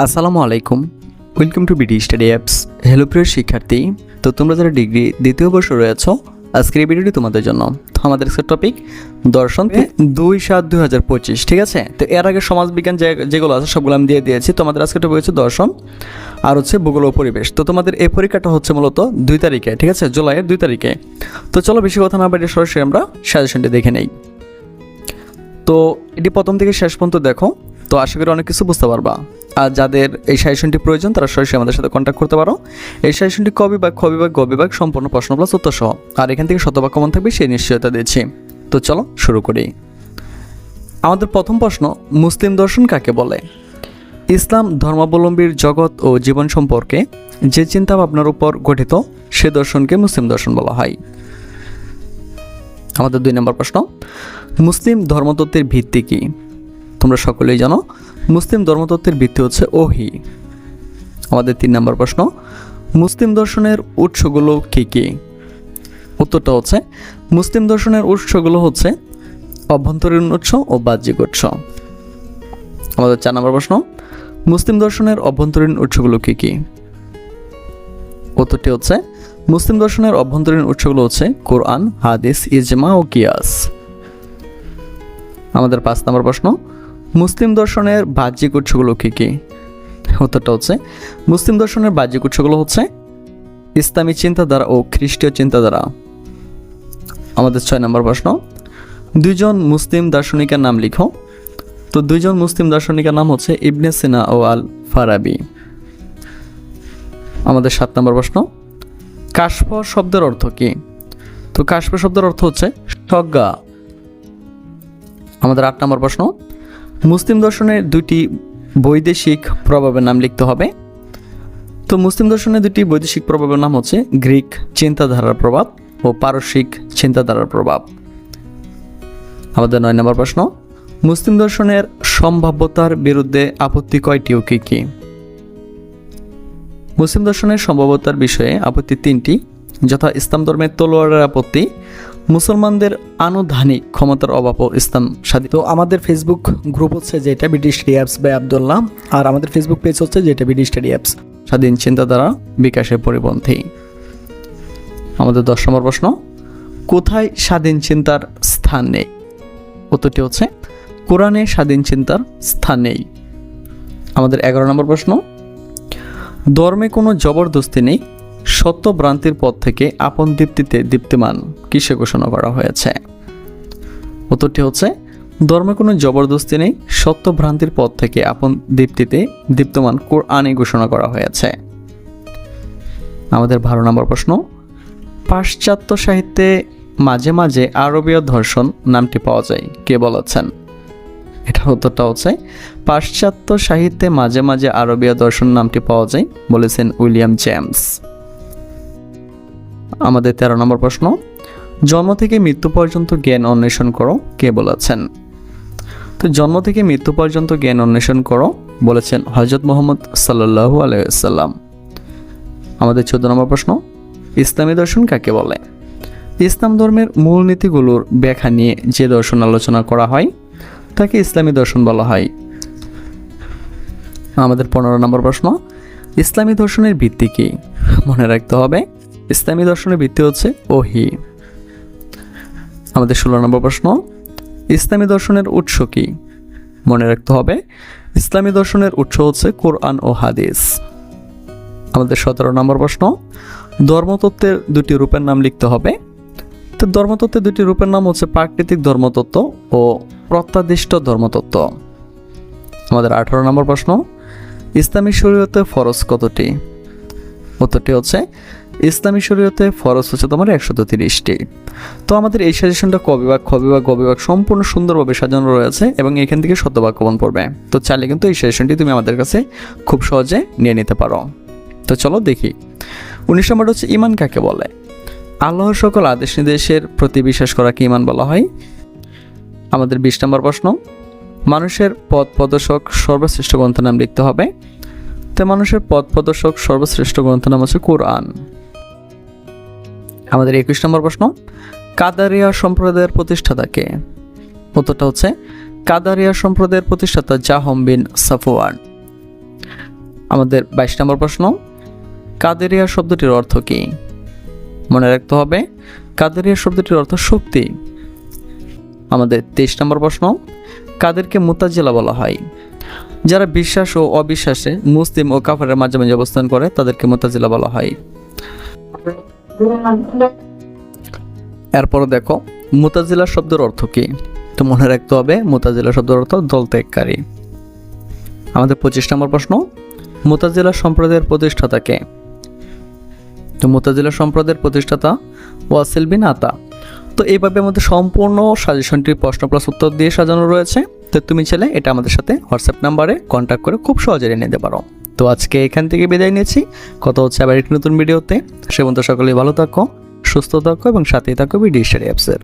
আসসালামু আলাইকুম। Welcome to BD study apps hello প্রিয় শিক্ষার্থী। তো তোমরা যারা ডিগ্রি দ্বিতীয় বর্ষ রয়েছ, আজকের এই ভিডিওটি তোমাদের জন্য। আমাদের টপিক দর্শন দুই সাত দুই হাজার পঁচিশ, ঠিক আছে? তো এর আগে সমাজবিজ্ঞান যেগুলো আছে, সবগুলো আমি দিয়ে দিয়েছি। তোমাদের আজকে টপিক হচ্ছে দর্শন আর হচ্ছে ভূগোল ও পরিবেশ। তো তোমাদের এই পরীক্ষাটা হচ্ছে মূলত দুই তারিখে, ঠিক আছে? জুলাইয়ের দুই তারিখে। তো চলো বেশি কথা না বাইরে সরাসরি আমরা সাজেশনটি দেখে নেই। তো এটি প্রথম থেকে শেষ পর্যন্ত দেখো। তো আশা করি অনেক কিছু বুঝতে পারবা। আর যাদের এই সাজেশনটি প্রয়োজন, তারা সরাসরি আমাদের সাথে কন্ট্যাক্ট করতে পারো। এই সাজেশনটি কবি বা খ বা গ বিভাগ সম্পূর্ণ প্রশ্ন প্লাস উত্তর সহ। আর এখান থেকে শতভাগ কমন থাকবে, সেই নিশ্চয়তা দিচ্ছি তো চলো, শুরু করি। আমাদের প্রথম প্রশ্ন, মুসলিম দর্শন কাকে বলে? ইসলাম ধর্মাবলম্বীর জগৎ ও জীবন সম্পর্কে যে চিন্তা ভাবনার উপর গঠিত, সে দর্শনকে মুসলিম দর্শন বলা হয়। আমাদের দুই নম্বর প্রশ্ন, মুসলিম ধর্মতত্ত্বের ভিত্তি কি? তোমরা সকলেই জানো মুসলিম ধর্মতত্ত্বের ভিত্তি হচ্ছে ওহি। আমাদের তিন নম্বর প্রশ্ন, মুসলিম দর্শনের উৎসগুলো কী কী? উত্তরটা হচ্ছে, মুসলিম দর্শনের উৎসগুলো হচ্ছে অভ্যন্তরীণ উৎস ও বাহ্যিক উৎস। আমাদের চার নম্বর প্রশ্ন, মুসলিম দর্শনের অভ্যন্তরীণ উৎসগুলো কী কী? উত্তরটি হচ্ছে, মুসলিম দর্শনের অভ্যন্তরীণ উৎসগুলো হচ্ছে কোরআন, হাদিস, ইজমা ও কিয়াস। আমাদের পাঁচ নম্বর প্রশ্ন মুসলিম দর্শনের বাহ্যিক উৎসগুলো কী কী? উত্তরটা হচ্ছে, মুসলিম দর্শনের বাহ্যিক উৎসগুলো হচ্ছে ইসলামী চিন্তাধারা ও খ্রিস্টীয় চিন্তাধারা। আমাদের ছয় নম্বর প্রশ্ন, দুইজন মুসলিম দার্শনিকের নাম লিখো। তো দুইজন মুসলিম দার্শনিকের নাম হচ্ছে ইবনে সিনা ও আল ফারাবি আমাদের সাত নম্বর প্রশ্ন কাশফ শব্দের অর্থ কি? তো কাশফ শব্দের অর্থ হচ্ছে সজ্ঞা আমাদের আট নম্বর প্রশ্ন মুসলিম দর্শনের দুটি বৈদেশিক প্রভাবের নাম লিখতে হবে। তো মুসলিম দর্শনের দুটি বৈদেশিক প্রভাবের নাম হচ্ছে গ্রিক চিন্তাধারার প্রভাব ও পারসিক চিন্তাধারার প্রভাব। আমাদের নয় নম্বর প্রশ্ন, মুসলিম দর্শনের সম্ভাব্যতার বিরুদ্ধে আপত্তি কয়টি ও কী কী? মুসলিম দর্শনের সম্ভাব্যতার বিষয়ে আপত্তি তিনটি, যথা ইসলাম ধর্মের তলোয়ারের আপত্তি মুসলমানদের আনুধানিক ক্ষমতার অভাব ও ইসলাম স্বাধীন তো আমাদের ফেসবুক গ্রুপ হচ্ছে যেটা BD study apps by Abdullah আর আমাদের ফেসবুক পেজ হচ্ছে যেটা স্টাডি অ্যাপস স্বাধীন চিন্তাধারা বিকাশের পরিপন্থী। আমাদের দশ নম্বর প্রশ্ন, কোথায় স্বাধীন চিন্তার স্থান নেই? উত্তরটি হচ্ছে, কোরআনে স্বাধীন চিন্তার স্থান নেই। আমাদের এগারো নম্বর প্রশ্ন, ধর্মে কোনো জবরদস্তি নেই সত্য ভ্রান্তির পথ থেকে আপন দীপ্তিতে দীপ্তিমান কিসে ঘোষণা করা হয়েছে? উত্তরটি হচ্ছে, ধর্মে কোনো জবরদস্তি নেই সত্য ভ্রান্তির পথ থেকে আপন দীপ্তিতে দীপ্তমান কোরআনে ঘোষণা করা হয়েছে। আমাদের ভালো নম্বর প্রশ্ন, পাশ্চাত্য সাহিত্যে মাঝে মাঝে আরবীয় ধর্ষণ নামটি পাওয়া যায়, কে বলেছেন? এটার উত্তরটা হচ্ছে, পাশ্চাত্য সাহিত্যে মাঝে মাঝে আরবীয় দর্শন নামটি পাওয়া যায়, বলেছেন উইলিয়াম জেমস। আমাদের তেরো নম্বর প্রশ্ন, জন্ম থেকে মৃত্যু পর্যন্ত জ্ঞান অন্বেষণ করো, কে বলেছেন? তো জন্ম থেকে মৃত্যু পর্যন্ত জ্ঞান অন্বেষণ করো, বলেছেন হজরত মোহাম্মদ সাল্লাহু আলাইসাল্লাম আমাদের চোদ্দ নম্বর প্রশ্ন, ইসলামী দর্শন কাকে বলে? ইসলাম ধর্মের মূলনীতিগুলোর ব্যাখ্যা নিয়ে যে দর্শন আলোচনা করা হয়, তাকে ইসলামী দর্শন বলা হয়। আমাদের পনেরো নম্বর প্রশ্ন, ইসলামী দর্শনের ভিত্তি কি? মনে রাখতে হবে ইসলামী দর্শনের ভিত্তি হচ্ছে ওহি। আমাদের ষোলো নম্বর প্রশ্ন, ইসলামী দর্শনের উৎস কি? মনে রাখতে হবে, ইসলামী দর্শনের উৎস হচ্ছে কোরআন ও হাদিস। আমাদের সতেরো নম্বর প্রশ্ন, ধর্মতত্ত্বের দুটি রূপের নাম লিখতে হবে। তো ধর্মতত্ত্বের দুটি রূপের নাম হচ্ছে প্রাকৃতিক ধর্মতত্ত্ব ও প্রত্যাদিষ্ট ধর্মতত্ত্ব। আমাদের আঠারো নম্বর প্রশ্ন, ইসলামী শরীয়তে ফরজ কতটি? উত্তরটি হচ্ছে ইসলামী শরীয়তে ফরজ হচ্ছে তোমার একশত তিরিশটি। তো আমাদের এই সাজেশনটা ক বিভাগ খ বিভাগ গ বিভাগ সম্পূর্ণ সুন্দরভাবে সাজানো রয়েছে এবং এখান থেকে শতভাগ কমন পড়বে। তো চাইলে কিন্তু এই সাজেশনটি তুমি আমাদের কাছে খুব সহজে নিয়ে নিতে পারো। তো চলো দেখি। উনিশ নম্বর হচ্ছে, ইমান কাকে বলে? আল্লাহর সকল আদেশ নির্দেশের প্রতি বিশ্বাস করাকে ইমান বলা হয়? আমাদের বিশ নম্বর প্রশ্ন, মানুষের পথ প্রদর্শক সর্বশ্রেষ্ঠ গ্রন্থের নাম লিখতে হবে? তো মানুষের পথ প্রদর্শক সর্বশ্রেষ্ঠ গ্রন্থের নাম হচ্ছে কোরআন। আমাদের একুশ নম্বর প্রশ্ন, কাদারিয়া সম্প্রদায়ের প্রতিষ্ঠাতাকে উত্তরটা হচ্ছে, কাদারিয়া সম্প্রদায়ের প্রতিষ্ঠাতা জাহম বিন সাফওয়ান। আমাদের বাইশ নম্বর প্রশ্ন, কাদেরিয়া শব্দটির অর্থ কী? মনে রাখতে হবে, কাদেরিয়া শব্দটির অর্থ শক্তি। আমাদের তেইশ নম্বর প্রশ্ন, কাদেরকে মুতাজিলা বলা হয়? যারা বিশ্বাস ও অবিশ্বাসে মুসলিম ও কাফারের মাঝামাঝি অবস্থান করে, তাদেরকে মুতাজিলা বলা হয়। এরপর দেখো, মুতাজিলা শব্দের অর্থ কি? তো মনে রাখতে হবে, মুতাজিলা শব্দের অর্থ দল ত্যাগকারী আমাদের পঁচিশ নম্বর প্রশ্ন, মুতাজিলা সম্প্রদায়ের প্রতিষ্ঠাতা কে? তো মুতাজিলা সম্প্রদায়ের প্রতিষ্ঠাতা ওয়াসিল বিন আতা। তো এইভাবে আমাদের সম্পূর্ণ সাজেশনটি প্রশ্ন প্লাস উত্তর দিয়ে সাজানো রয়েছে। তো তুমি ছেলে এটা আমাদের সাথে হোয়াটসঅ্যাপ নাম্বারে কন্ট্যাক্ট করে খুব সহজে নিতে পারো। তো আজকে এখান থেকে বিদায় নিয়েছি। কত হচ্ছে আবার একটি নতুন ভিডিওতে। সে সকলেই ভালো থাকো, সুস্থ থাকো এবং সাথেই থাকো বিডি স্টাডি অ্যাপসের।